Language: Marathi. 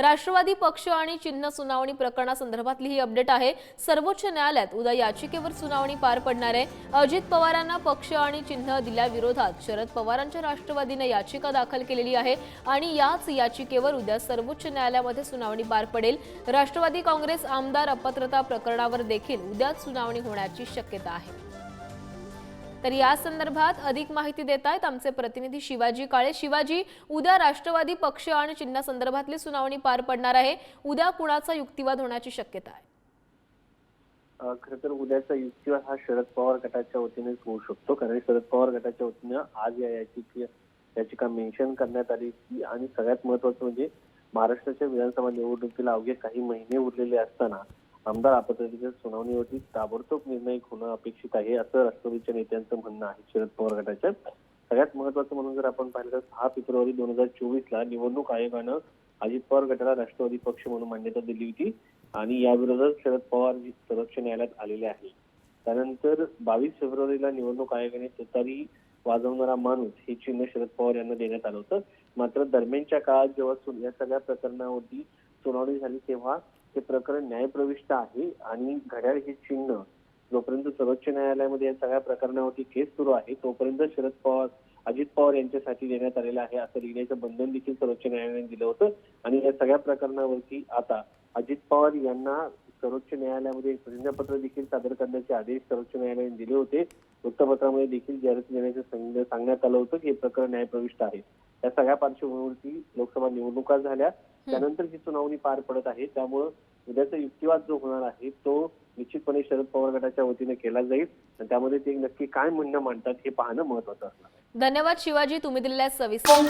राष्ट्रवादी पक्ष आणि चिन्ह सुनावणी प्रकरणासंदर्भातली ही अपडेट आहे. सर्वोच्च न्यायालयात उद्या याचिकेवर सुनावणी पार पडणार आहे. अजित पवारांना पक्ष आणि चिन्ह दिल्याविरोधात शरद पवारांच्या राष्ट्रवादीने याचिका दाखल केलेली आहे आणि याच याचिकेवर उद्या सर्वोच्च न्यायालयामध्ये सुनावणी पार पडेल. राष्ट्रवादी काँग्रेस आमदार अपात्रता प्रकरणावर देखील उद्याच सुनावणी होण्याची शक्यता आहे. तर या संदर्भात अधिक माहिती देत आहेत आमचे प्रतिनिधी शिवाजी काळे. शिवाजी उद्या राष्ट्रवादी पक्ष आणि चिन्हासंदर्भातली सुनावणी पार पडणार आहे. उद्या कुणाचा युक्तिवाद होण्याची शक्यता आहे? खर तर उद्याचा युक्तिवाद हा शरद पवार गटाच्या वतीनेच होऊ शकतो. कारण शरद पवार गटाच्या वतीनं आज या याचिके याचिका मेन्शन करण्यात आली की आणि सगळ्यात महत्वाचं म्हणजे महाराष्ट्राच्या विधानसभा निवडणुकीला अवघे काही महिने उरलेले असताना आमदार आपत्तीच्या सुनावणीवरती ताबडतोब निर्णय होणं अपेक्षित आहे असं राष्ट्रवादीच्या नेत्यांचं म्हणणं आहे. शरद पवार गटाच्या सगळ्यात महत्वाचं म्हणून जर आपण पाहिलं तर सहा फेब्रुवारी दोन हजार चोवीस ला निवडणूक आयोगानं अजित पवार गटाला राष्ट्रवादी पक्ष म्हणून मान्यता दिली होती आणि याविरोधात शरद पवार सर्वोच्च न्यायालयात आलेले आहे. त्यानंतर बावीस फेब्रुवारीला निवडणूक आयोगाने तुतारी वाजवणारा माणूस हे चिन्ह शरद पवार यांना देण्यात आलं होतं. मात्र दरम्यानच्या काळात जेव्हा या सगळ्या प्रकरणावरती सुनावणी झाली तेव्हा हे प्रकरण न्यायप्रविष्ट आहे आणि घड्याळ हे चिन्ह जोपर्यंत सर्वोच्च न्यायालयामध्ये या सगळ्या प्रकरणावरती केस सुरू आहे तोपर्यंत शरद पवार अजित पवार यांच्यासाठी देण्यात आलेलं आहे असं लिहिण्याचं बंधन देखील सर्वोच्च न्यायालयाने दिलं होतं. आणि या सगळ्या प्रकरणावरती आता अजित पवार यांना सर्वोच्च न्यायालयामध्ये प्रतिज्ञापत्र देखील सादर करण्याचे आदेश सर्वोच्च न्यायालयाने दिले होते. वृत्तपत्रामध्ये देखील जाहीर देण्याचं सांगण्यात आलं होतं की हे प्रकरण न्यायप्रविष्ट आहे. या सगळ्या पार्श्वभूमीवरती लोकसभा निवडणुका झाल्या. त्यानंतर ही सुनावणी पार पडत आहे त्यामुळं उद्याचा युक्तिवाद जो होणार आहे तो निश्चितपणे शरद पवार गटाच्या वतीने केला जाईल. आणि त्यामध्ये ते नक्की काय म्हणणं मांडतात हे पाहणं महत्वाचं असणार आहे. धन्यवाद शिवाजी तुम्ही दिलेल्या सविस्तर